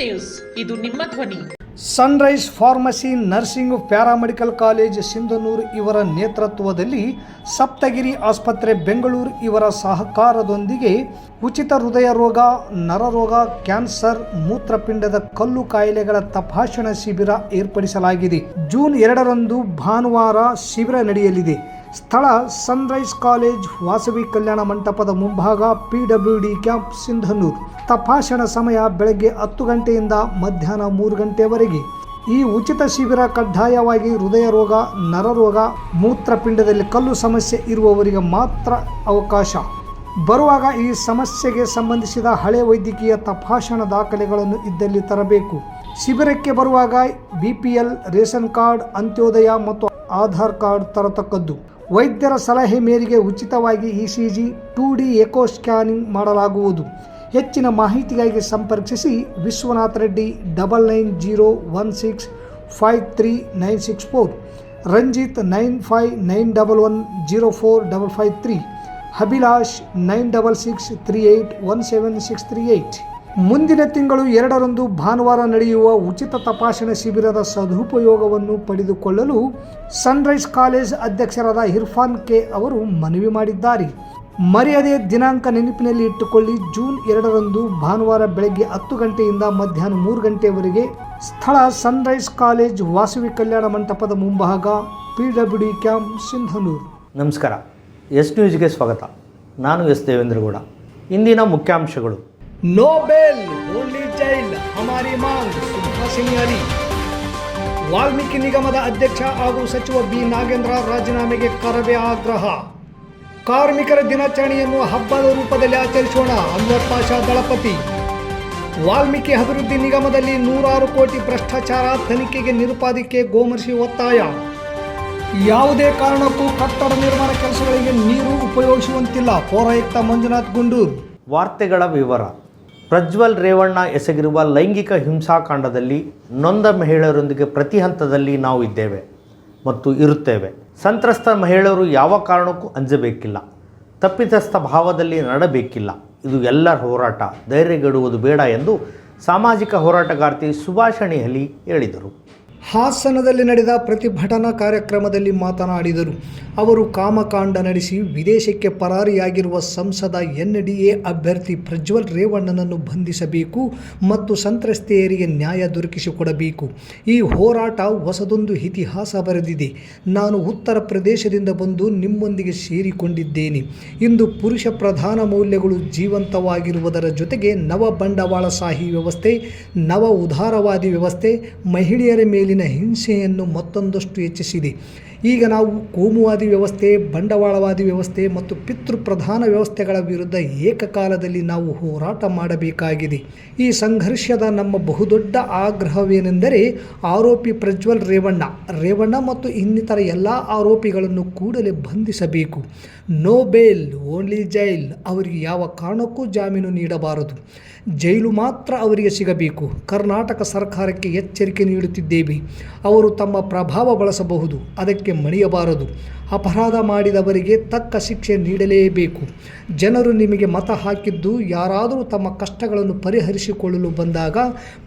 News. ಇದು ನಿಮ್ಮ ಧ್ವನಿ. Sunrise pharmacy nursing paramedical college Sindhanur ಇವರ ನೇತೃತ್ವದಲ್ಲಿ ಸಪ್ತಗಿರಿ ಆಸ್ಪತ್ರೆ, ಬೆಂಗಳೂರು ಇವರ ಸಹಕಾರದೊಂದಿಗೆ ಉಚಿತ ಹೃದಯ ರೋಗ, ನರರೋಗ, ಕ್ಯಾನ್ಸರ್, ಮೂತ್ರಪಿಂಡದ ಕಲ್ಲು ಕಾಯಿಲೆಗಳ ತಪಾಸಣಾ ಶಿಬಿರ ಏರ್ಪಡಿಸಲಾಗಿದೆ. ಜೂನ್ ಎರಡರಂದು ಭಾನುವಾರ ಶಿಬಿರ ನಡೆಯಲಿದೆ. ಸ್ಥಳ ಸನ್ರೈಸ್ ಕಾಲೇಜ್ ವಾಸವಿ ಕಲ್ಯಾಣ ಮಂಟಪದ ಮುಂಭಾಗ ಪಿಡಬ್ಲ್ಯೂಡಿ ಕ್ಯಾಂಪ್ ಸಿಂಧನೂರು. ತಪಾಸಣಾ ಸಮಯ ಬೆಳಗ್ಗೆ ಹತ್ತು ಗಂಟೆಯಿಂದ ಮಧ್ಯಾಹ್ನ ಮೂರು ಗಂಟೆವರೆಗೆ. ಈ ಉಚಿತ ಶಿಬಿರ ಕಡ್ಡಾಯವಾಗಿ ಹೃದಯ ರೋಗ, ನರರೋಗ, ಮೂತ್ರಪಿಂಡದಲ್ಲಿ ಕಲ್ಲು ಸಮಸ್ಯೆ ಇರುವವರಿಗೆ ಮಾತ್ರ ಅವಕಾಶ. ಬರುವಾಗ ಈ ಸಮಸ್ಯೆಗೆ ಸಂಬಂಧಿಸಿದ ಹಳೆ ವೈದ್ಯಕೀಯ ತಪಾಸಣಾ ದಾಖಲೆಗಳನ್ನು ಇದ್ದಲ್ಲಿ ತರಬೇಕು. ಶಿಬಿರಕ್ಕೆ ಬರುವಾಗ B P L ration card, Antyodaya ಮತ್ತು ಆಧಾರ್ ಕಾರ್ಡ್ ತರತಕ್ಕದ್ದು. ವೈದ್ಯರ ಸಲಹೆ ಮೇರೆಗೆ ಉಚಿತವಾಗಿ E C G two D echo scanning ಮಾಡಲಾಗುವುದು. ಹೆಚ್ಚಿನ ಮಾಹಿತಿಗಾಗಿ ಸಂಪರ್ಕಿಸಿ Vishwanath Reddy double nine zero one six five three nine six four, Ranjit nine five nine double one zero four double five three, Abhilash nine double six three eight one seven six three eight ಮುಂದಿನ ತಿಂಗಳು ಎರಡರಂದು ಭಾನುವಾರ ನಡೆಯುವ ಉಚಿತ ತಪಾಸಣೆ ಶಿಬಿರದ ಸದುಪಯೋಗವನ್ನು ಪಡೆದುಕೊಳ್ಳಲು Sunrise college ಅಧ್ಯಕ್ಷರಾದ ಇರ್ಫಾನ್ ಕೆ ಅವರು ಮನವಿ ಮಾಡಿದ್ದಾರೆ. ಮರ್ಯಾದೆ ದಿನಾಂಕ ನೆನಪಿನಲ್ಲಿ ಇಟ್ಟುಕೊಳ್ಳಿ. ಜೂನ್ ಎರಡರಂದು ಭಾನುವಾರ ಬೆಳಗ್ಗೆ ಹತ್ತು ಗಂಟೆಯಿಂದ ಮಧ್ಯಾಹ್ನ ಮೂರು ಗಂಟೆವರೆಗೆ ಸ್ಥಳ ಸನ್ರೈಸ್ ಕಾಲೇಜ್ ವಾಸವಿ ಕಲ್ಯಾಣ ಮಂಟಪದ ಮುಂಭಾಗ, P W D camp, Sindhanur. ನಮಸ್ಕಾರ. ಎಸ್ ನ್ಯೂಸ್ಗೆ ಸ್ವಾಗತ. ನಾನು ಎಸ್ ದೇವೇಂದ್ರಗೌಡ. ಇಂದಿನ ಮುಖ್ಯಾಂಶಗಳು. ನೋಬೆಲ್ ओनली ಚೈಲ್ಡ್ ಹಮಾರಿ ಮಾಂಗ್ ಸುಭಾಷಿಣಿ ಅಲಿ ವಾಲ್ಮೀಕಿ ನಿಗಮದ ಅಧ್ಯಕ್ಷ ಹಾಗೂ ಸಚಿವ ಬಿ ನಾಗೇಂದ್ರ ರಾಜೀನಾಮೆಗೆ ಕರವೇ ಆಗ್ರಹ ಕಾರ್ಮಿಕರ ದಿನಾಚರಣೆಯನ್ನು ಹಬ್ಬದ ರೂಪದಲ್ಲಿ ಆಚರಿಸೋಣ ಅನ್ವರ್ ಪಾಷಾ ದಳಪತಿ ವಾಲ್ಮೀಕಿ ಅಭಿವೃದ್ಧಿ ನಿಗಮದಲ್ಲಿ ನೂರಾರು ಕೋಟಿ ಭ್ರಷ್ಟಾಚಾರ ತನಿಖೆಗೆ ನಿರುಪಾದಿಕೆ ಗೋಮರ್ಶಿ ಒತ್ತಾಯ ಯಾವುದೇ ಕಾರಣಕ್ಕೂ ಕಟ್ಟಡ ನಿರ್ಮಾಣ ಕೆಲಸಗಳಿಗೆ ನೀರು ಉಪಯೋಗಿಸುವಂತಿಲ್ಲ ಪೌರಾಯುಕ್ತ ಮಂಜುನಾಥ್ ಗುಂಡೂರು ವಾರ್ತೆಗಳ ವಿವರ ಪ್ರಜ್ವಲ್ ರೇವಣ್ಣ ಎಸಗಿರುವ ಲೈಂಗಿಕ ಹಿಂಸಾಕಾಂಡದಲ್ಲಿ ನೊಂದ ಮಹಿಳೆಯರೊಂದಿಗೆ ಪ್ರತಿ ಹಂತದಲ್ಲಿ ನಾವು ಇದ್ದೇವೆ ಮತ್ತು ಇರುತ್ತೇವೆ. ಸಂತ್ರಸ್ತ ಮಹಿಳೆಯರು ಯಾವ ಕಾರಣಕ್ಕೂ ಅಂಜಬೇಕಿಲ್ಲ. ತಪ್ಪಿತಸ್ಥ ಭಾವದಲ್ಲಿ ನಡಬೇಕಿಲ್ಲ. ಇದು ಎಲ್ಲರ ಹೋರಾಟ. ಧೈರ್ಯಗೆಡುವುದು ಬೇಡ ಎಂದು ಸಾಮಾಜಿಕ ಹೋರಾಟಗಾರ್ತಿ ಸುಭಾಷಣಿ ಹಲಿ ಹೇಳಿದರು. ಹಾಸನದಲ್ಲಿ ನಡೆದ ಪ್ರತಿಭಟನಾ ಕಾರ್ಯಕ್ರಮದಲ್ಲಿ ಮಾತನಾಡಿದರು. ಅವರು ಕಾಮಕಾಂಡ ನಡೆಸಿ ವಿದೇಶಕ್ಕೆ ಪರಾರಿಯಾಗಿರುವ ಸಂಸದ ಎನ್ ಡಿ ಎ ಅಭ್ಯರ್ಥಿ ಪ್ರಜ್ವಲ್ ರೇವಣ್ಣನನ್ನು ಬಂಧಿಸಬೇಕು ಮತ್ತು ಸಂತ್ರಸ್ತೆಯರಿಗೆ ನ್ಯಾಯ ದೊರಕಿಸಿಕೊಡಬೇಕು. ಈ ಹೋರಾಟ ಹೊಸದೊಂದು ಇತಿಹಾಸ ಬರೆದಿದೆ. ನಾನು ಉತ್ತರ ಪ್ರದೇಶದಿಂದ ಬಂದು ನಿಮ್ಮೊಂದಿಗೆ ಸೇರಿಕೊಂಡಿದ್ದೇನೆ. ಇಂದು ಪುರುಷ ಪ್ರಧಾನ ಮೌಲ್ಯಗಳು ಜೀವಂತವಾಗಿರುವುದರ ಜೊತೆಗೆ ನವ ಬಂಡವಾಳಶಾಹಿ ವ್ಯವಸ್ಥೆ, ನವ ಉದಾರವಾದಿ ವ್ಯವಸ್ಥೆ, ಮಹಿಳೆಯರ ಮೇಲಿನ ಹಿಂಸೆಯನ್ನು ಮತ್ತೊಂದಷ್ಟು ಹೆಚ್ಚಿಸಿದೆ. ಈಗ ನಾವು ಕೋಮುವಾದಿ ವ್ಯವಸ್ಥೆ, ಬಂಡವಾಳವಾದಿ ವ್ಯವಸ್ಥೆ ಮತ್ತು ಪಿತೃಪ್ರಧಾನ ವ್ಯವಸ್ಥೆಗಳ ವಿರುದ್ಧ ಏಕಕಾಲದಲ್ಲಿ ನಾವು ಹೋರಾಟ ಮಾಡಬೇಕಾಗಿದೆ. ಈ ಸಂಘರ್ಷದ ನಮ್ಮ ಬಹುದೊಡ್ಡ ಆಗ್ರಹವೇನೆಂದರೆ ಆರೋಪಿ ಪ್ರಜ್ವಲ್ ರೇವಣ್ಣ. ರೇವಣ್ಣ ಮತ್ತು ಇನ್ನಿತರ ಎಲ್ಲ ಆರೋಪಿಗಳನ್ನು ಕೂಡಲೇ ಬಂಧಿಸಬೇಕು. ನೋ ಬೇಲ್ ಓನ್ಲಿ ಜೈಲ್, ಅವರಿಗೆ ಯಾವ ಕಾರಣಕ್ಕೂ ಜಾಮೀನು ನೀಡಬಾರದು. ಜೈಲು ಮಾತ್ರ ಅವರಿಗೆ ಸಿಗಬೇಕು. ಕರ್ನಾಟಕ ಸರ್ಕಾರಕ್ಕೆ ಎಚ್ಚರಿಕೆ ನೀಡುತ್ತಿದ್ದೇವೆ. ಅವರು ತಮ್ಮ ಪ್ರಭಾವ ಬಳಸಬಹುದು. ಅದಕ್ಕೆ ಮಣಿಯಬಾರದು. ಅಪರಾಧ ಮಾಡಿದವರಿಗೆ ತಕ್ಕ ಶಿಕ್ಷೆ ನೀಡಲೇಬೇಕು. ಜನರು ನಿಮಗೆ ಮತ ಹಾಕಿದ್ದು, ಯಾರಾದರೂ ತಮ್ಮ ಕಷ್ಟಗಳನ್ನು ಪರಿಹರಿಸಿಕೊಳ್ಳಲು ಬಂದಾಗ,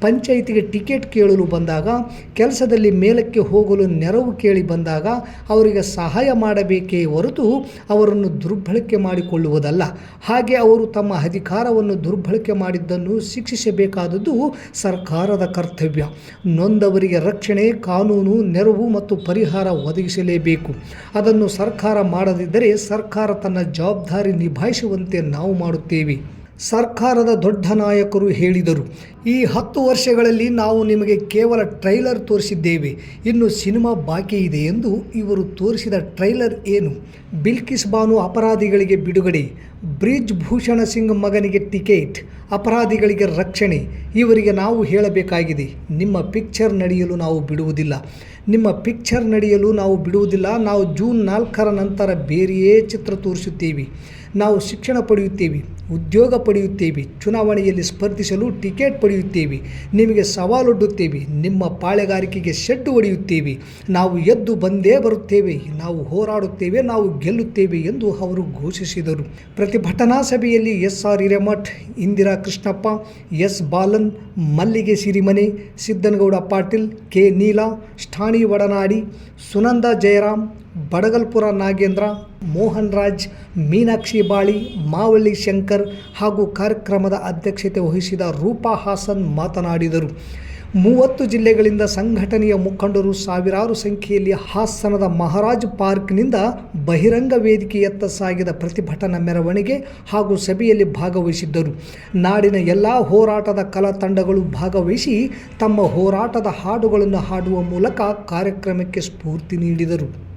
ಪಂಚಾಯಿತಿಗೆ ಟಿಕೆಟ್ ಕೇಳಲು ಬಂದಾಗ, ಕೆಲಸದಲ್ಲಿ ಮೇಲಕ್ಕೆ ಹೋಗಲು ನೆರವು ಕೇಳಿ ಬಂದಾಗ ಅವರಿಗೆ ಸಹಾಯ ಮಾಡಬೇಕೇ ಹೊರತು ಅವರನ್ನು ದುರ್ಬಳಕೆ ಮಾಡಿಕೊಳ್ಳುವುದಲ್ಲ. ಹಾಗೆ ಅವರು ತಮ್ಮ ಅಧಿಕಾರವನ್ನು ದುರ್ಬಳಕೆ ಮಾಡಿದ್ದನ್ನು ಶಿಕ್ಷಿಸಬೇಕಾದದ್ದು ಸರ್ಕಾರದ ಕರ್ತವ್ಯ. ನೊಂದವರಿಗೆ ರಕ್ಷಣೆ, ಕಾನೂನು, ನೆರವು ಮತ್ತು ಪರಿಹಾರ ಒದಗಿಸಲೇಬೇಕು. ಅದನ್ನು ಸರ್ಕಾರ ಮಾಡದಿದ್ದರೆ ಸರ್ಕಾರ ತನ್ನ ಜವಾಬ್ದಾರಿ ನಿಭಾಯಿಸುವಂತೆ ನಾವು ಮಾಡುತ್ತೇವೆ. ಸರ್ಕಾರದ ದೊಡ್ಡ ನಾಯಕರು ಹೇಳಿದರು, ಈ ಹತ್ತು ವರ್ಷಗಳಲ್ಲಿ ನಾವು ನಿಮಗೆ ಕೇವಲ ಟ್ರೈಲರ್ ತೋರಿಸಿದ್ದೇವೆ. ಇನ್ನು ಸಿನಿಮಾ ಬಾಕಿ ಇದೆ ಎಂದು ಇವರು ತೋರಿಸಿದ ಟ್ರೈಲರ್ ಏನು? ಬಿಲ್ಕಿಸ್ ಬಾನು ಅಪರಾಧಿಗಳಿಗೆ ಬಿಡುಗಡೆ. ಬ್ರಿಜ್ ಭೂಷಣ ಸಿಂಗ್ ಮಗನಿಗೆ ಟಿಕೆಟ್. ಅಪರಾಧಿಗಳಿಗೆ ರಕ್ಷಣೆ. ಇವರಿಗೆ ನಾವು ಹೇಳಬೇಕಾಗಿದೆ. ನಿಮ್ಮ ಪಿಕ್ಚರ್ ನಡೆಯಲು ನಾವು ಬಿಡುವುದಿಲ್ಲ. ನಿಮ್ಮ ಪಿಕ್ಚರ್ ನಡೆಯಲು ನಾವು ಬಿಡುವುದಿಲ್ಲ. ನಾವು ಜೂನ್ ನಾಲ್ಕರ ನಂತರ ಬೇರೆಯೇ ಚಿತ್ರ ತೋರಿಸುತ್ತೀವಿ. ನಾವು ಶಿಕ್ಷಣ ಪಡೆಯುತ್ತೇವೆ, ಉದ್ಯೋಗ ಪಡೆಯುತ್ತೇವೆ, ಚುನಾವಣೆಯಲ್ಲಿ ಸ್ಪರ್ಧಿಸಲು ಟಿಕೆಟ್ ಪಡೆಯುತ್ತೇವೆ, ನಿಮಗೆ ಸವಾಲೊಡ್ಡುತ್ತೇವೆ, ನಿಮ್ಮ ಪಾಳೆಗಾರಿಕೆಗೆ ಶೆಡ್ಡು ಹೊಡೆಯುತ್ತೇವೆ, ನಾವು ಎದ್ದು ಬಂದೇ ಬರುತ್ತೇವೆ, ನಾವು ಹೋರಾಡುತ್ತೇವೆ, ನಾವು ಗೆಲ್ಲುತ್ತೇವೆ ಎಂದು ಅವರು ಘೋಷಿಸಿದರು. ಪ್ರತಿಭಟನಾ ಸಭೆಯಲ್ಲಿ S R Hiremath, Indira Krishnappa, S Balan, Mallige Sirimane, Siddanagouda Patil, K Neela ಠಾಣಿ ವಡನಾಡಿ ಸುನಂದ ಜಯರಾಮ್, ಬಡಗಲ್ಪುರ ನಾಗೇಂದ್ರ ಮೋಹನ್ ರಾಜ್, ಮೀನಾಕ್ಷಿ ಬಾಳಿ, ಮಾವಳ್ಳಿ ಶಂಕರ್ ಹಾಗೂ ಕಾರ್ಯಕ್ರಮದ ಅಧ್ಯಕ್ಷತೆ ವಹಿಸಿದ ರೂಪಾ ಹಾಸನ್ ಮಾತನಾಡಿದರು. ಮೂವತ್ತು ಜಿಲ್ಲೆಗಳಿಂದ ಸಂಘಟನೆಯ ಮುಖಂಡರು ಸಾವಿರಾರು ಸಂಖ್ಯೆಯಲ್ಲಿ ಹಾಸನದ ಮಹಾರಾಜ್ ಪಾರ್ಕ್ನಿಂದ ಬಹಿರಂಗ ವೇದಿಕೆಯತ್ತ ಸಾಗಿದ ಪ್ರತಿಭಟನಾ ಮೆರವಣಿಗೆ ಹಾಗೂ ಸಭೆಯಲ್ಲಿ ಭಾಗವಹಿಸಿದ್ದರು. ನಾಡಿನ ಎಲ್ಲ ಹೋರಾಟದ ಕಲಾ ತಂಡಗಳು ಭಾಗವಹಿಸಿ ತಮ್ಮ ಹೋರಾಟದ ಹಾಡುಗಳನ್ನು ಹಾಡುವ ಮೂಲಕ ಕಾರ್ಯಕ್ರಮಕ್ಕೆ ಸ್ಫೂರ್ತಿ ನೀಡಿದರು.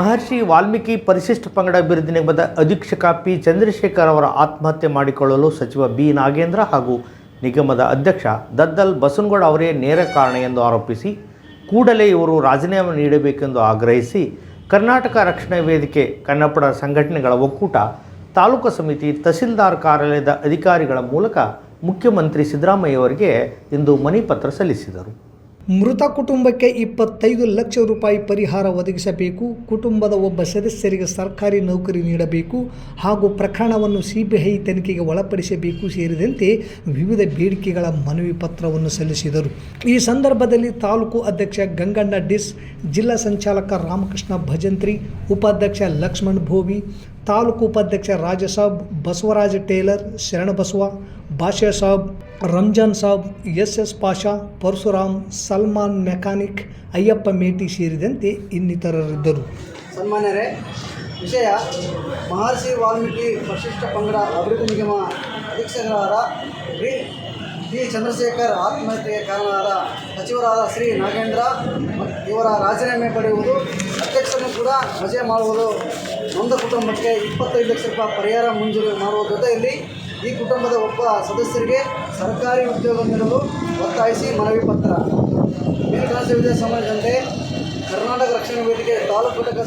ಮಹರ್ಷಿ ವಾಲ್ಮೀಕಿ ಪರಿಶಿಷ್ಟ ಪಂಗಡ ಅಭಿವೃದ್ಧಿ ನಿಗಮದ ಅಧೀಕ್ಷಕ ಪಿ ಚಂದ್ರಶೇಖರ್ ಅವರ ಆತ್ಮಹತ್ಯೆ ಮಾಡಿಕೊಳ್ಳಲು ಸಚಿವ ಬಿ ನಾಗೇಂದ್ರ ಹಾಗೂ ನಿಗಮದ ಅಧ್ಯಕ್ಷ ದದ್ದಲ್ ಬಸನಗೌಡ ಅವರೇ ನೇರ ಕಾರಣ ಎಂದು ಆರೋಪಿಸಿ, ಕೂಡಲೇ ಇವರು ರಾಜೀನಾಮೆ ನೀಡಬೇಕೆಂದು ಆಗ್ರಹಿಸಿ, ಕರ್ನಾಟಕ ರಕ್ಷಣಾ ವೇದಿಕೆ ಕನ್ನಡಪಡ ಸಂಘಟನೆಗಳ ಒಕ್ಕೂಟ, ತಾಲೂಕು ಸಮಿತಿ ತಹಸೀಲ್ದಾರ್ ಕಾರ್ಯಾಲಯದ ಅಧಿಕಾರಿಗಳ ಮೂಲಕ ಮುಖ್ಯಮಂತ್ರಿ ಸಿದ್ದರಾಮಯ್ಯ ಅವರಿಗೆ ಇಂದು ಮನವಿ ಪತ್ರ ಸಲ್ಲಿಸಿದರು. ಮೃತ ಕುಟುಂಬಕ್ಕೆ ಇಪ್ಪತ್ತೈದು ಲಕ್ಷ ರೂಪಾಯಿ ಪರಿಹಾರ ಒದಗಿಸಬೇಕು. ಕುಟುಂಬದ ಒಬ್ಬ ಸದಸ್ಯರಿಗೆ ಸರ್ಕಾರಿ ನೌಕರಿ ನೀಡಬೇಕು ಹಾಗೂ ಪ್ರಕರಣವನ್ನು ಸಿಬಿಐ ತನಿಖೆಗೆ ಒಳಪಡಿಸಬೇಕು ಸೇರಿದಂತೆ ವಿವಿಧ ಬೇಡಿಕೆಗಳ ಮನವಿ ಪತ್ರವನ್ನು ಸಲ್ಲಿಸಿದರು. ಈ ಸಂದರ್ಭದಲ್ಲಿ ತಾಲೂಕು ಅಧ್ಯಕ್ಷ ಗಂಗಣ್ಣ ಡಿಸ್, ಜಿಲ್ಲಾ ಸಂಚಾಲಕ ರಾಮಕೃಷ್ಣ ಭಜಂತ್ರಿ, ಉಪಾಧ್ಯಕ್ಷ ಲಕ್ಷ್ಮಣ್ ಭೋವಿ, ತಾಲೂಕು ಉಪಾಧ್ಯಕ್ಷ Rajasab Basavaraja tailor Sharanabasava Basha Sab Ramzan Sab, S S Pasha, Parashuram, Salman mechanic Ayyappa Meti ಸೇರಿದಂತೆ ಇನ್ನಿತರರಿದ್ದರು. ಸನ್ಮಾನ್ಯರೇ, ವಿಷಯ. ಮಹರ್ಷಿ ವಾಲ್ಮೀಕಿ ಪರಿಶಿಷ್ಟ ಪಂಗಡ ಅಭಿವೃದ್ಧಿ ನಿಗಮ ಅಧೀಕ್ಷಕರಾದ ಶ್ರೀ ಚಂದ್ರಶೇಖರ್ ಆತ್ಮಹತ್ಯೆಗೆ ಕಾರಣರಾದ ಸಚಿವರಾದ ಶ್ರೀ ನಾಗೇಂದ್ರ ಇವರ ರಾಜೀನಾಮೆ ಪಡೆಯುವುದು, ಅಧ್ಯಕ್ಷರನ್ನು ಕೂಡ ರಜೆ ಮಾಡುವುದು, ನೊಂದ ಕುಟುಂಬಕ್ಕೆ ಇಪ್ಪತ್ತೈದು ಲಕ್ಷ ರೂಪಾಯಿ ಪರಿಹಾರ ಮಂಜೂರು ಮಾಡುವ ಜೊತೆಯಲ್ಲಿ ಈ ಕುಟುಂಬದ ಒಬ್ಬ ಸದಸ್ಯರಿಗೆ ಸರ್ಕಾರಿ ಉದ್ಯೋಗ ನೀಡಲು ಒತ್ತಾಯಿಸಿ ಮನವಿ ಪತ್ರ. ಮೇಲ್ಕಾಸವಿದೆ ಸಮಾಜದಂತೆ ಕರ್ನಾಟಕ ರಕ್ಷಣಾ ವೇದಿಕೆ ತಾಲೂಕು ಘಟಕ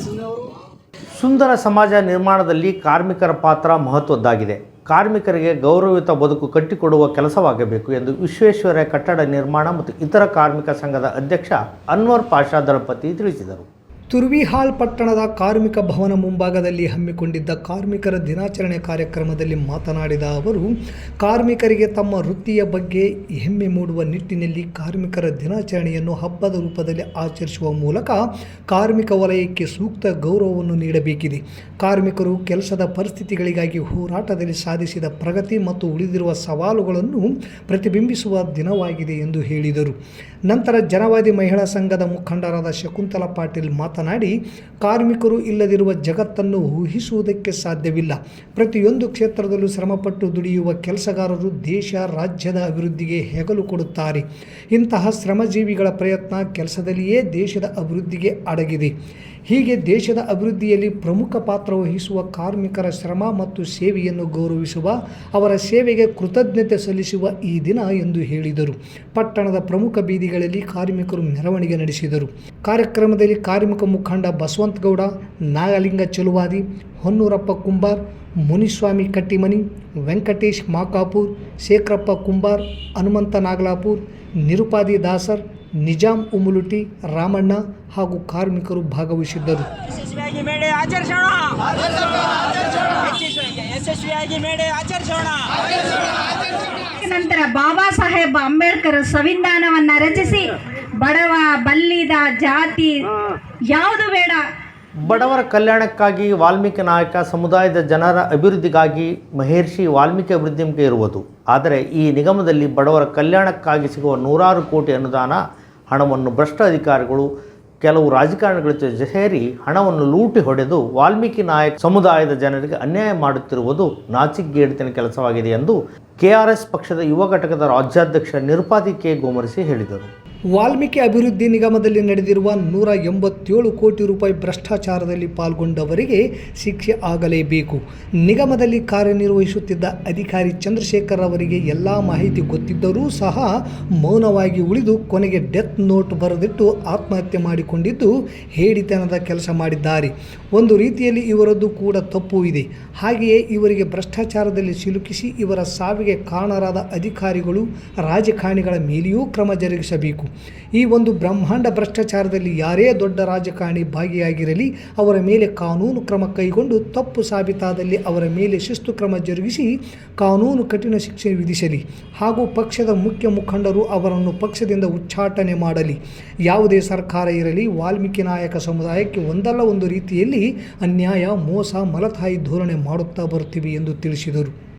ಸುಂದರ ಸಮಾಜ ನಿರ್ಮಾಣದಲ್ಲಿ ಕಾರ್ಮಿಕರ ಪಾತ್ರ ಮಹತ್ವದ್ದಾಗಿದೆ. ಕಾರ್ಮಿಕರಿಗೆ ಗೌರವಯುತ ಬದುಕು ಕಟ್ಟಿಕೊಡುವ ಕೆಲಸವಾಗಬೇಕು ಎಂದು ವಿಶ್ವೇಶ್ವರ ಕಟ್ಟಡ ನಿರ್ಮಾಣ ಮತ್ತು ಇತರ ಕಾರ್ಮಿಕ ಸಂಘದ ಅಧ್ಯಕ್ಷ ಅನ್ವರ್ ಪಾಷಾ ದಳಪತಿ ತಿಳಿಸಿದರು. ತುರ್ವಿಹಾಳ್ ಪಟ್ಟಣದ ಕಾರ್ಮಿಕ ಭವನ ಮುಂಭಾಗದಲ್ಲಿ ಹಮ್ಮಿಕೊಂಡಿದ್ದ ಕಾರ್ಮಿಕರ ದಿನಾಚರಣೆ ಕಾರ್ಯಕ್ರಮದಲ್ಲಿ ಮಾತನಾಡಿದ ಅವರು, ಕಾರ್ಮಿಕರಿಗೆ ತಮ್ಮ ವೃತ್ತಿಯ ಬಗ್ಗೆ ಹೆಮ್ಮೆ ಮೂಡುವ ನಿಟ್ಟಿನಲ್ಲಿ ಕಾರ್ಮಿಕರ ದಿನಾಚರಣೆಯನ್ನು ಹಬ್ಬದ ರೂಪದಲ್ಲಿ ಆಚರಿಸುವ ಮೂಲಕ ಕಾರ್ಮಿಕ ವಲಯಕ್ಕೆ ಸೂಕ್ತ ಗೌರವವನ್ನು ನೀಡಬೇಕಿದೆ. ಕಾರ್ಮಿಕರು ಕೆಲಸದ ಪರಿಸ್ಥಿತಿಗಳಿಗಾಗಿ ಹೋರಾಟದಲ್ಲಿ ಸಾಧಿಸಿದ ಪ್ರಗತಿ ಮತ್ತು ಉಳಿದಿರುವ ಸವಾಲುಗಳನ್ನು ಪ್ರತಿಬಿಂಬಿಸುವ ದಿನವಾಗಿದೆ ಎಂದು ಹೇಳಿದರು. ನಂತರ ಜನವಾದಿ ಮಹಿಳಾ ಸಂಘದ ಮುಖಂಡರಾದ ಶಕುಂತಲಾ ಪಾಟೀಲ್ ಮಾತನಾಡಿ, ಕಾರ್ಮಿಕರು ಇಲ್ಲದಿರುವ ಜಗತ್ತನ್ನು ಊಹಿಸುವುದಕ್ಕೆ ಸಾಧ್ಯವಿಲ್ಲ. ಪ್ರತಿಯೊಂದು ಕ್ಷೇತ್ರದಲ್ಲೂ ಶ್ರಮಪಟ್ಟು ದುಡಿಯುವ ಕೆಲಸಗಾರರು ದೇಶ, ರಾಜ್ಯದ ಅಭಿವೃದ್ಧಿಗೆ ಹೆಗಲು ಕೊಡುತ್ತಾರೆ. ಇಂತಹ ಶ್ರಮಜೀವಿಗಳ ಪ್ರಯತ್ನ ಕೆಲಸದಲ್ಲಿಯೇ ದೇಶದ ಅಭಿವೃದ್ಧಿಗೆ ಅಡಗಿದೆ. ಹೀಗೆ ದೇಶದ ಅಭಿವೃದ್ಧಿಯಲ್ಲಿ ಪ್ರಮುಖ ಪಾತ್ರ ವಹಿಸುವ ಕಾರ್ಮಿಕರ ಶ್ರಮ ಮತ್ತು ಸೇವೆಯನ್ನು ಗೌರವಿಸುವ, ಅವರ ಸೇವೆಗೆ ಕೃತಜ್ಞತೆ ಸಲ್ಲಿಸುವ ಈ ದಿನ ಎಂದು ಹೇಳಿದರು. ಪಟ್ಟಣದ ಪ್ರಮುಖ ಬೀದಿಗಳಲ್ಲಿ ಕಾರ್ಮಿಕರು ಮೆರವಣಿಗೆ ನಡೆಸಿದರು. ಕಾರ್ಯಕ್ರಮದಲ್ಲಿ ಕಾರ್ಮಿಕ ಮುಖಂಡ ಬಸವಂತಗೌಡ ನಾಗಲಿಂಗ ಚಲುವಾದಿ ಹೊನ್ನೂರಪ್ಪ ಕುಂಬಾರ್ ಮುನಿಸ್ವಾಮಿ ಕಟ್ಟಿಮನಿ ವೆಂಕಟೇಶ್ ಮಾಕಾಪುರ್ ಶೇಖರಪ್ಪ ಕುಂಬಾರ್ ಹನುಮಂತ ನಾಗಲಾಪುರ್ ನಿರುಪಾದಿ ದಾಸರ್ ನಿಜಾಂ ಉಮುಲುಟಿ ರಾಮಣ್ಣ ಹಾಗೂ ಕಾರ್ಮಿಕರು ಭಾಗವಹಿಸಿದ್ದರು. ಯಶಸ್ವಿಯಾಗಿ ಮೇಡೆ ಆಚರಿಸೋಣ. ಯಶಸ್ವಿಯಾಗಿ ಮೇಡೆ ಆಚರಿಸೋಣ. ನಂತರ ಬಾಬಾ ಸಾಹೇಬ್ ಅಂಬೇಡ್ಕರ್ ಸಂವಿಧಾನವನ್ನು ರಚಿಸಿ ಬಡವ ಬಲ್ಲಿದ ಜಾತಿ ಯಾವುದು ಬೇಡ? ಬಡವರ ಕಲ್ಯಾಣಕ್ಕಾಗಿ ವಾಲ್ಮೀಕಿ ನಾಯಕ ಸಮುದಾಯದ ಜನರ ಅಭಿವೃದ್ಧಿಗಾಗಿ ಮಹರ್ಷಿ ವಾಲ್ಮೀಕಿ ಅಭಿವೃದ್ಧಿ ನಿಗಮ ಇರುವುದು. ಆದರೆ ಈ ನಿಗಮದಲ್ಲಿ ಬಡವರ ಕಲ್ಯಾಣಕ್ಕಾಗಿ ಸಿಗುವ ನೂರಾರು ಕೋಟಿ ಅನುದಾನ ಹಣವನ್ನು ಭ್ರಷ್ಟ ಅಧಿಕಾರಿಗಳು ಕೆಲವು ರಾಜಕಾರಣಿಗಳ ಜೊತೆ ಸೇರಿ ಹಣವನ್ನು ಲೂಟಿ ಹೊಡೆದು ವಾಲ್ಮೀಕಿ ನಾಯಕ್ ಸಮುದಾಯದ ಜನರಿಗೆ ಅನ್ಯಾಯ ಮಾಡುತ್ತಿರುವುದು ನಾಚಿಕೆಗೇಡಿತನ ಕೆಲಸವಾಗಿದೆ ಎಂದು ಕೆಆರ್ಎಸ್ ಪಕ್ಷದ ಯುವ ಘಟಕದ ರಾಜ್ಯಾಧ್ಯಕ್ಷ ನಿರುಪಾದಿ ಕೆ. ಗೋಮರಿಸಿ ಹೇಳಿದರು. ವಾಲ್ಮೀಕಿ ಅಭಿವೃದ್ಧಿ ನಿಗಮದಲ್ಲಿ ನಡೆದಿರುವ ನೂರ ಎಂಬತ್ತೇಳು ಕೋಟಿ ರೂಪಾಯಿ ಭ್ರಷ್ಟಾಚಾರದಲ್ಲಿ ಪಾಲ್ಗೊಂಡವರಿಗೆ ಶಿಕ್ಷೆ ಆಗಲೇಬೇಕು. ನಿಗಮದಲ್ಲಿ ಕಾರ್ಯನಿರ್ವಹಿಸುತ್ತಿದ್ದ ಅಧಿಕಾರಿ ಚಂದ್ರಶೇಖರ್ ಅವರಿಗೆ ಎಲ್ಲ ಮಾಹಿತಿ ಗೊತ್ತಿದ್ದರೂ ಸಹ ಮೌನವಾಗಿ ಉಳಿದು ಕೊನೆಗೆ ಡೆತ್ ನೋಟ್ ಬರೆದಿಟ್ಟು ಆತ್ಮಹತ್ಯೆ ಮಾಡಿಕೊಂಡಿದ್ದು ಹೇಡಿತನದ ಕೆಲಸ ಮಾಡಿದ್ದಾರೆ. ಒಂದು ರೀತಿಯಲ್ಲಿ ಇವರದ್ದು ಕೂಡ ತಪ್ಪು ಇದೆ. ಹಾಗೆಯೇ ಇವರಿಗೆ ಭ್ರಷ್ಟಾಚಾರದಲ್ಲಿ ಸಿಲುಕಿಸಿ ಇವರ ಸಾವಿಗೆ ಕಾರಣರಾದ ಅಧಿಕಾರಿಗಳು ರಾಜಕಾರಣಿಗಳ ಮೇಲೆಯೂ ಕ್ರಮ ಜರುಗಿಸಬೇಕು. ಈ ಒಂದು ಬ್ರಹ್ಮಾಂಡ ಭ್ರಷ್ಟಾಚಾರದಲ್ಲಿ ಯಾರೇ ದೊಡ್ಡ ರಾಜಕಾರಣಿ ಭಾಗಿಯಾಗಿರಲಿ, ಅವರ ಮೇಲೆ ಕಾನೂನು ಕ್ರಮ ಕೈಗೊಂಡು ತಪ್ಪು ಸಾಬೀತಾದಲ್ಲಿ ಅವರ ಮೇಲೆ ಶಿಸ್ತು ಕ್ರಮ ಜರುಗಿಸಿ ಕಾನೂನು ಕಠಿಣ ಶಿಕ್ಷೆ ವಿಧಿಸಲಿ. ಹಾಗೂ ಪಕ್ಷದ ಮುಖ್ಯ ಮುಖಂಡರು ಅವರನ್ನು ಪಕ್ಷದಿಂದ ಉಚ್ಚಾಟನೆ ಮಾಡಲಿ. ಯಾವುದೇ ಸರ್ಕಾರ ಇರಲಿ, ವಾಲ್ಮೀಕಿ ನಾಯಕ ಸಮುದಾಯಕ್ಕೆ ಒಂದಲ್ಲ ಒಂದು ರೀತಿಯಲ್ಲಿ ಅನ್ಯಾಯ, ಮೋಸ, ಮಲತಾಯಿ ಧೋರಣೆ ಮಾಡುತ್ತಾ ಬರುತ್ತಿವೆ ಎಂದು ತಿಳಿಸಿದರು.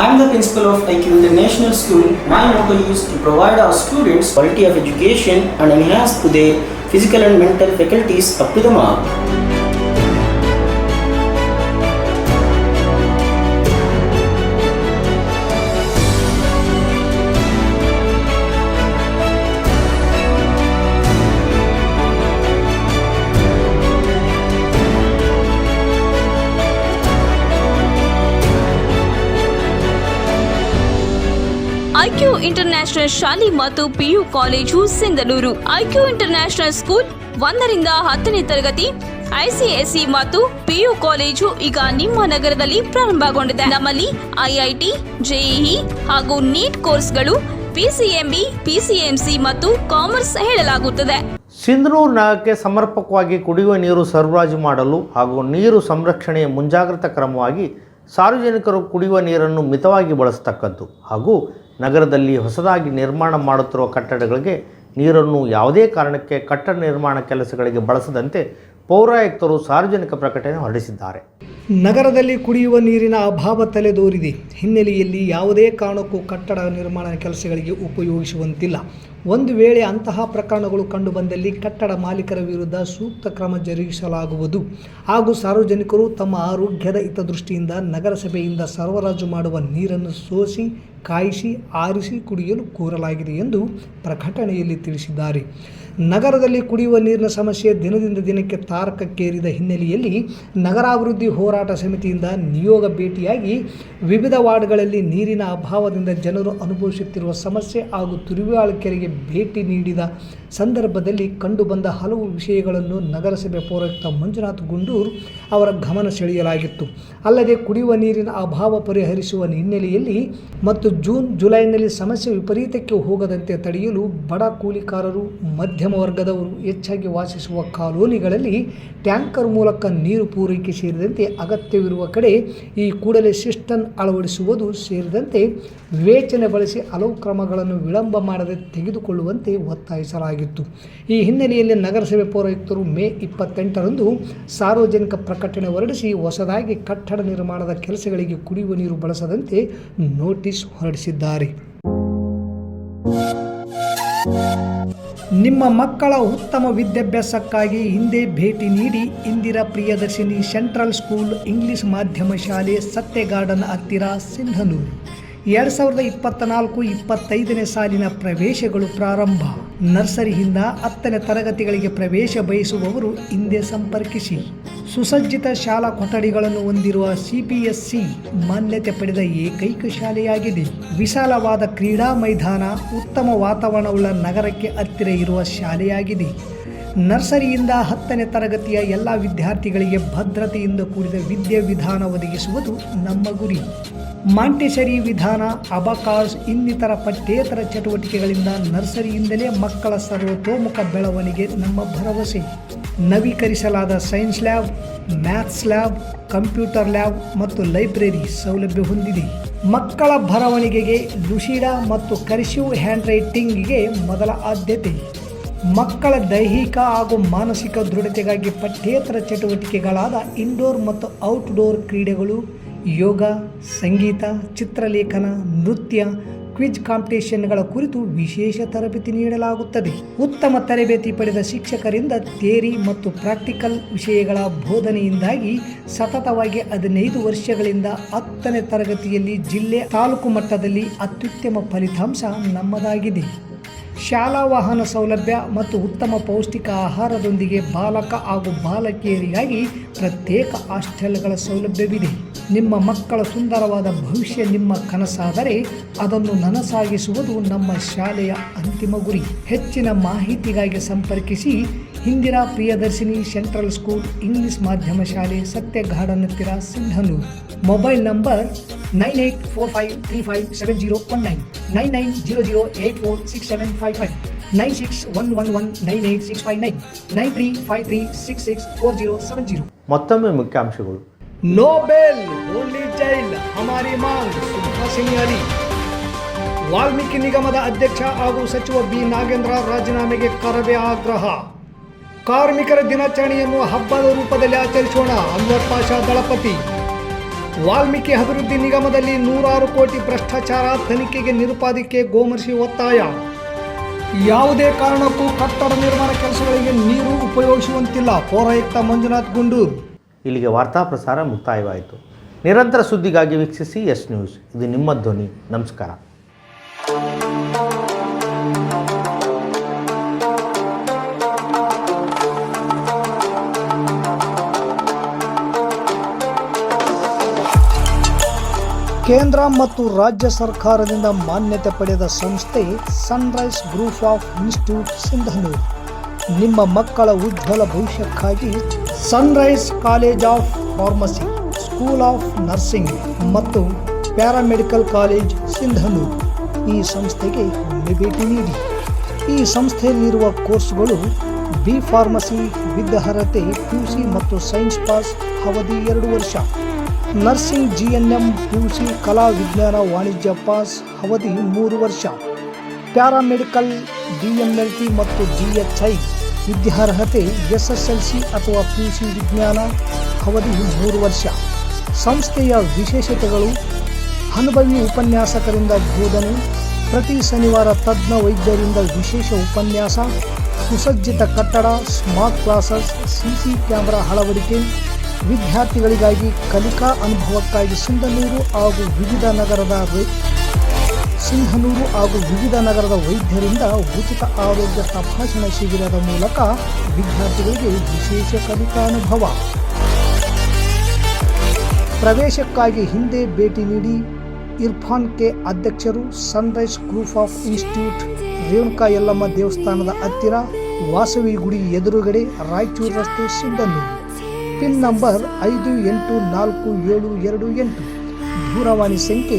I am the principal of IQ International School. My motto is to provide our students quality of education and enhance their physical and mental faculties up to the mark. IQ international ಶಾಲೆ ಮತ್ತು PU college Sindhanur. IQ international school ಒಂದರಿಂದ ಹತ್ತನೇ ತರಗತಿ ICSE ಮತ್ತು PU college ಈಗ ನಿಮ್ಮ ನಗರದಲ್ಲಿ ಪ್ರಾರಂಭಗೊಂಡಿದೆ. ನಮ್ಮಲ್ಲಿ ಐಐಟಿ ಜೆಇಇ ಹಾಗೂ ನೀಟ್ ಕೋರ್ಸ್ಗಳು ಪಿಸಿಎಂಬಿ ಪಿಸಿಎಂಸಿ ಮತ್ತು ಕಾಮರ್ಸ್ ಹೇಳಲಾಗುತ್ತದೆ. ಸಿಂಧನೂರು ನಗರಕ್ಕೆ ಸಮರ್ಪಕವಾಗಿ ಕುಡಿಯುವ ನೀರು ಸರಬರಾಜು ಮಾಡಲು ಹಾಗೂ ನೀರು ಸಂರಕ್ಷಣೆಯ ಮುಂಜಾಗ್ರತಾ ಕ್ರಮವಾಗಿ ಸಾರ್ವಜನಿಕರು ಕುಡಿಯುವ ನೀರನ್ನು ಮಿತವಾಗಿ ಬಳಸತಕ್ಕದ್ದು ಹಾಗೂ ನಗರದಲ್ಲಿ ಹೊಸದಾಗಿ ನಿರ್ಮಾಣ ಮಾಡುತ್ತಿರುವ ಕಟ್ಟಡಗಳಿಗೆ ನೀರನ್ನು ಯಾವುದೇ ಕಾರಣಕ್ಕೆ ಕಟ್ಟಡ ನಿರ್ಮಾಣ ಕೆಲಸಗಳಿಗೆ ಬಳಸದಂತೆ ಪೌರಾಯುಕ್ತರು ಸಾರ್ವಜನಿಕ ಪ್ರಕಟಣೆ ಹೊರಡಿಸಿದ್ದಾರೆ. ನಗರದಲ್ಲಿ ಕುಡಿಯುವ ನೀರಿನ ಅಭಾವ ತಲೆದೋರಿದೆ. ಹಿನ್ನೆಲೆಯಲ್ಲಿ ಯಾವುದೇ ಕಾರಣಕ್ಕೂ ಕಟ್ಟಡ ನಿರ್ಮಾಣ ಕೆಲಸಗಳಿಗೆ ಉಪಯೋಗಿಸುವಂತಿಲ್ಲ. ಒಂದು ವೇಳೆ ಅಂತಹ ಪ್ರಕರಣಗಳು ಕಂಡುಬಂದಲ್ಲಿ ಕಟ್ಟಡ ಮಾಲೀಕರ ವಿರುದ್ಧ ಸೂಕ್ತ ಕ್ರಮ ಜರುಗಿಸಲಾಗುವುದು. ಹಾಗೂ ಸಾರ್ವಜನಿಕರು ತಮ್ಮ ಆರೋಗ್ಯದ ಹಿತದೃಷ್ಟಿಯಿಂದ ನಗರಸಭೆಯಿಂದ ಸರಬರಾಜು ಮಾಡುವ ನೀರನ್ನು ಸೋಸಿ, ಕಾಯಿಸಿ, ಆರಿಸಿ ಕುಡಿಯಲು ಕೋರಲಾಗಿದೆ ಎಂದು ಪ್ರಕಟಣೆಯಲ್ಲಿ ತಿಳಿಸಿದ್ದಾರೆ. ನಗರದಲ್ಲಿ ಕುಡಿಯುವ ನೀರಿನ ಸಮಸ್ಯೆ ದಿನದಿಂದ ದಿನಕ್ಕೆ ತಾರಕಕ್ಕೇರಿದ ಹಿನ್ನೆಲೆಯಲ್ಲಿ ನಗರಾಭಿವೃದ್ಧಿ ಹೋರಾಟ ಸಮಿತಿಯಿಂದ ನಿಯೋಗ ಭೇಟಿಯಾಗಿ ವಿವಿಧ ವಾರ್ಡ್ಗಳಲ್ಲಿ ನೀರಿನ ಅಭಾವದಿಂದ ಜನರು ಅನುಭವಿಸುತ್ತಿರುವ ಸಮಸ್ಯೆ ಹಾಗೂ ತುರುವಾಳಕೆರೆಗೆ ಭೇಟಿ ನೀಡಿದ ಸಂದರ್ಭದಲ್ಲಿ ಕಂಡುಬಂದ ಹಲವು ವಿಷಯಗಳನ್ನು ನಗರಸಭೆ ಪೌರಾಯುಕ್ತ ಮಂಜುನಾಥ್ ಗುಂಡೂರ್ ಅವರ ಗಮನ ಸೆಳೆಯಲಾಗಿತ್ತು. ಅಲ್ಲದೆ ಕುಡಿಯುವ ನೀರಿನ ಅಭಾವ ಪರಿಹರಿಸುವ ಹಿನ್ನೆಲೆಯಲ್ಲಿ ಮತ್ತು ಜೂನ್ ಜುಲೈನಲ್ಲಿ ಸಮಸ್ಯೆ ವಿಪರೀತಕ್ಕೆ ಹೋಗದಂತೆ ತಡೆಯಲು ಬಡ ಕೂಲಿಕಾರರು ಮಧ್ಯಮ ವರ್ಗದವರು ಹೆಚ್ಚಾಗಿ ವಾಸಿಸುವ ಕಾಲೋನಿಗಳಲ್ಲಿ ಟ್ಯಾಂಕರ್ ಮೂಲಕ ನೀರು ಪೂರೈಕೆ ಸೇರಿದಂತೆ ಅಗತ್ಯವಿರುವ ಕಡೆ ಈ ಕೂಡಲೇ ಸಿಸ್ಟನ್ ಅಳವಡಿಸುವುದು ಸೇರಿದಂತೆ ವಿವೇಚನೆ ಬಳಸಿ ಹಲವು ಕ್ರಮಗಳನ್ನು ವಿಳಂಬ ಮಾಡದೆ ತೆಗೆದುಕೊಳ್ಳುವಂತೆ ಒತ್ತಾಯಿಸಲಾಗಿತ್ತು. ಈ ಹಿನ್ನೆಲೆಯಲ್ಲಿ ನಗರಸಭೆ ಪೌರಾಯುಕ್ತರು ಮೇ ಇಪ್ಪತ್ತೆಂಟರಂದು ಸಾರ್ವಜನಿಕ ಪ್ರಕಟಣೆ ಹೊರಡಿಸಿ ಹೊಸದಾಗಿ ಕಟ್ಟಡ ನಿರ್ಮಾಣದ ಕೆಲಸಗಳಿಗೆ ಕುಡಿಯುವ ನೀರು ಬಳಸದಂತೆ ನೋಟಿಸ್ ಹೊರಡಿಸಿದ್ದಾರೆ. ನಿಮ್ಮ ಮಕ್ಕಳ ಉತ್ತಮ ವಿದ್ಯಾಭ್ಯಾಸಕ್ಕಾಗಿ ಹಿಂದೆ ಭೇಟಿ ನೀಡಿ Indira Priyadarshini central school English ಮಾಧ್ಯಮ ಶಾಲೆ ಸತ್ಯ ಗಾರ್ಡನ್ ಹತ್ತಿರ ಸಿಂಧನೂರು. ಎರಡು ಸಾವಿರದ ಇಪ್ಪತ್ತ್ನಾಲ್ಕು ಇಪ್ಪತ್ತೈದನೇ ಸಾಲಿನ ಪ್ರವೇಶಗಳು ಪ್ರಾರಂಭ. ನರ್ಸರಿಯಿಂದ ಹತ್ತನೇ ತರಗತಿಗಳಿಗೆ ಪ್ರವೇಶ ಬಯಸುವವರು ಹಿಂದೆ ಸಂಪರ್ಕಿಸಿ. ಸುಸಜ್ಜಿತ ಶಾಲಾ ಕೊಠಡಿಗಳನ್ನು ಹೊಂದಿರುವ ಸಿಪಿಎಸ್ಸಿ ಮಾನ್ಯತೆ ಪಡೆದ ಏಕೈಕ ಶಾಲೆಯಾಗಿದೆ. ವಿಶಾಲವಾದ ಕ್ರೀಡಾ ಮೈದಾನ, ಉತ್ತಮ ವಾತಾವರಣವುಳ್ಳ ನಗರಕ್ಕೆ ಹತ್ತಿರ ಇರುವ ಶಾಲೆಯಾಗಿದೆ. ನರ್ಸರಿಯಿಂದ ಹತ್ತನೇ ತರಗತಿಯ ಎಲ್ಲ ವಿದ್ಯಾರ್ಥಿಗಳಿಗೆ ಭದ್ರತೆಯಿಂದ ಕೂಡಿದ ವಿದ್ಯಾವಿಧಾನ ಒದಗಿಸುವುದು ನಮ್ಮ ಗುರಿ. ಮಾಂಟೆಸರಿ ವಿಧಾನ, ಅಬಕಾಸ್ ಇನ್ನಿತರ ಪಠ್ಯೇತರ ಚಟುವಟಿಕೆಗಳಿಂದ ನರ್ಸರಿಯಿಂದಲೇ ಮಕ್ಕಳ ಸರ್ವತೋಮುಖ ಬೆಳವಣಿಗೆ ನಮ್ಮ ಭರವಸೆ. ನವೀಕರಿಸಲಾದ science lab, maths lab, computer lab ಮತ್ತು ಲೈಬ್ರರಿ ಸೌಲಭ್ಯ ಹೊಂದಿದೆ. ಮಕ್ಕಳ ಬರವಣಿಗೆಗೆ ಲುಶಿಡಾ ಮತ್ತು ಕರ್ಸಿವ್ ಹ್ಯಾಂಡ್ ರೈಟಿಂಗ್ಗೆ ಮೊದಲ ಆದ್ಯತೆ. ಮಕ್ಕಳ ದೈಹಿಕ ಹಾಗೂ ಮಾನಸಿಕ ದೃಢತೆಗಾಗಿ ಪಠ್ಯೇತರ ಚಟುವಟಿಕೆಗಳಾದ ಇಂಡೋರ್ ಮತ್ತು ಔಟ್ಡೋರ್ ಕ್ರೀಡೆಗಳು ಯೋಗ, ಸಂಗೀತ, ಚಿತ್ರಲೇಖನ, ನೃತ್ಯ, ಕ್ವಿಜ್ ಕಾಂಪಿಟೇಷನ್ಗಳ ಕುರಿತು ವಿಶೇಷ ತರಬೇತಿ ನೀಡಲಾಗುತ್ತದೆ. ಉತ್ತಮ ತರಬೇತಿ ಪಡೆದ ಶಿಕ್ಷಕರಿಂದ ಥಿಯರಿ ಮತ್ತು ಪ್ರಾಕ್ಟಿಕಲ್ ವಿಷಯಗಳ ಬೋಧನೆಯಿಂದಾಗಿ ಸತತವಾಗಿ ಹದಿನೈದು ವರ್ಷಗಳಿಂದ ಹತ್ತನೇ ತರಗತಿಯಲ್ಲಿ ಜಿಲ್ಲೆ ತಾಲೂಕು ಮಟ್ಟದಲ್ಲಿ ಅತ್ಯುತ್ತಮ ಫಲಿತಾಂಶ ನಮ್ಮದಾಗಿದೆ. ಶಾಲಾ ವಾಹನ ಸೌಲಭ್ಯ ಮತ್ತು ಉತ್ತಮ ಪೌಷ್ಟಿಕ ಆಹಾರದೊಂದಿಗೆ ಬಾಲಕ ಹಾಗೂ ಬಾಲಕಿಯರಿಗಾಗಿ ಪ್ರತ್ಯೇಕ ಹಾಸ್ಟೆಲ್ಗಳ ಸೌಲಭ್ಯವಿದೆ. ನಿಮ್ಮ ಮಕ್ಕಳ ಸುಂದರವಾದ ಭವಿಷ್ಯ ನಿಮ್ಮ ಕನಸಾದರೆ ಅದನ್ನು ನನಸಾಗಿಸುವುದು ನಮ್ಮ ಶಾಲೆಯ ಅಂತಿಮ ಗುರಿ. ಹೆಚ್ಚಿನ ಮಾಹಿತಿಗಾಗಿ ಸಂಪರ್ಕಿಸಿ Indira Priyadarshini central school English ಮಾಧ್ಯಮ ಶಾಲೆ ಸತ್ಯ ಗಾರ್ಡನ್ ಹತ್ತಿರ Sindhanur. Mobile number nine eight four five three five seven zero one nine nine nine zero zero eight four six seven five five nine six one one one nine eight six five nine nine three five three six six four zero seven zero ಮತ್ತೊಮ್ಮೆ ಮುಖ್ಯಾಂಶಗಳು Nobel only child हमारी मांग ಸುಭಾಷಿಣಿ ಅಲಿ ವಾಲ್ಮೀಕಿ ನಿಗಮದ ಅಧ್ಯಕ್ಷ ಹಾಗೂ ಸಚಿವ B Nagendra ರಾಜೀನಾಮೆಗೆ ಕರವೇ ಆಗ್ರಹ ಕಾರ್ಮಿಕರ ದಿನಾಚರಣೆಯನ್ನು ಹಬ್ಬದ ರೂಪದಲ್ಲಿ ಆಚರಿಸೋಣ ಅನ್ವರ್ ಪಾಷಾ ದಳಪತಿ ವಾಲ್ಮೀಕಿ ಅಭಿವೃದ್ಧಿ ನಿಗಮದಲ್ಲಿ ನೂರಾರು ಕೋಟಿ ಭ್ರಷ್ಟಾಚಾರ ತನಿಖೆಗೆ ನಿರುಪಾದಿಕೆ ಗೋಮರ್ಶಿ ಒತ್ತಾಯ ಯಾವುದೇ ಕಾರಣಕ್ಕೂ ಕಟ್ಟಡ ನಿರ್ಮಾಣ ಕೆಲಸಗಳಿಗೆ ನೀರು ಉಪಯೋಗಿಸುವಂತಿಲ್ಲ ಪೌರಾಯುಕ್ತ ಮಂಜುನಾಥ್ ಗುಂಡೂರು ಇಲ್ಲಿಗೆ ವಾರ್ತಾ ಪ್ರಸಾರ ಮುಕ್ತಾಯವಾಯಿತು. ನಿರಂತರ ಸುದ್ದಿಗಾಗಿ ವೀಕ್ಷಿಸಿ ಎಸ್ ನ್ಯೂಸ್. ಇದು ನಿಮ್ಮ ಧ್ವನಿ. ನಮಸ್ಕಾರ. ಕೇಂದ್ರ ಮತ್ತು ರಾಜ್ಯ ಸರ್ಕಾರದಿಂದ ಮಾನ್ಯತೆ ಪಡೆದ ಸಂಸ್ಥೆ sunrise group of institute Sindhanur ನಿಮ್ಮ ಮಕ್ಕಳ ಉಜ್ವಲ ಭವಿಷ್ಯಕ್ಕಾಗಿ sunrise college of pharmacy school of nursing ಮತ್ತು ಪ್ಯಾರಾಮೆಡಿಕಲ್ ಕಾಲೇಜ್ ಸಿಂಧನೂರು ಈ ಸಂಸ್ಥೆಗೆ ಒಮ್ಮೆ ಭೇಟಿ ನೀಡಿ. ಈ ಸಂಸ್ಥೆಯಲ್ಲಿರುವ ಕೋರ್ಸ್ಗಳು ಬಿ ಫಾರ್ಮಸಿ, ವಿದ್ಯಾರ್ಹತೆ ಸಿ ಮತ್ತು ಸೈನ್ಸ್ ಪಾಸ್ ಅವಧಿ ಎರಡು ವರ್ಷ. Nursing G N M C ಕಲಾ ವಿಜ್ಞಾನ ವಾಣಿಜ್ಯ ಪಾಸ್ ಅವಧಿ ಮೂರು ವರ್ಷ. Paramedical, D M L T ಮತ್ತು ಡಿ ಎಚ್ ಐ ವಿದ್ಯಾರ್ಹತೆ ಎಸ್ ಎಸ್ ಎಲ್ ಸಿ ಅಥವಾ ಪಿ ಸಿ ವಿಜ್ಞಾನ, ಅವಧಿ ಮೂರು ವರ್ಷ. ಸಂಸ್ಥೆಯ ವಿಶೇಷತೆಗಳು ಅನುಭವಿ ಉಪನ್ಯಾಸಕರಿಂದ ಬೋಧನೆ, ಪ್ರತಿ ಶನಿವಾರ ತಜ್ಞ ವೈದ್ಯರಿಂದ ವಿಶೇಷ ಉಪನ್ಯಾಸ, ಸುಸಜ್ಜಿತ ಕಟ್ಟಡ, ಸ್ಮಾರ್ಟ್ ಕ್ಲಾಸಸ್, ಸಿಸಿ ಕ್ಯಾಮೆರಾ ಅಳವಡಿಕೆ, ವಿದ್ಯಾರ್ಥಿಗಳಿಗಾಗಿ ಕಲಿಕಾ ಅನುಭವಕ್ಕಾಗಿ ಸಿಂಧನೂರು ಹಾಗೂ ವಿವಿಧ ನಗರದ ಸಿಂಧನೂರು ಹಾಗೂ ವಿವಿಧ ನಗರದ ವೈದ್ಯರಿಂದ ಉಚಿತ ಆರೋಗ್ಯ ತಪಾಸಣಾ ಶಿಬಿರದ ಮೂಲಕ ವಿದ್ಯಾರ್ಥಿಗಳಿಗೆ ವಿಶೇಷ ಕಲಿಕಾ ಅನುಭವ ಪ್ರವೇಶಕ್ಕಾಗಿ ಹಿಂದೆ ಭೇಟಿ ನೀಡಿ ಇರ್ಫಾನ್ ಕೆ ಅಧ್ಯಕ್ಷರು sunrise group of institute Renuka Yellamma ದೇವಸ್ಥಾನದ ಹತ್ತಿರ ವಾಸವಿ ಗುಡಿ ಎದುರುಗಡೆ ರಾಯಚೂರು ರಸ್ತೆ ಸಿಂಧನೂರು ಪಿನ್ ನಂಬರ್ ಐದು ಎಂಟು ನಾಲ್ಕು ಏಳು ಎರಡು ಎಂಟು. ದೂರವಾಣಿ ಸಂಖ್ಯೆ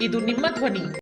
ಇದು ನಿಮ್ಮ ಧ್ವನಿ.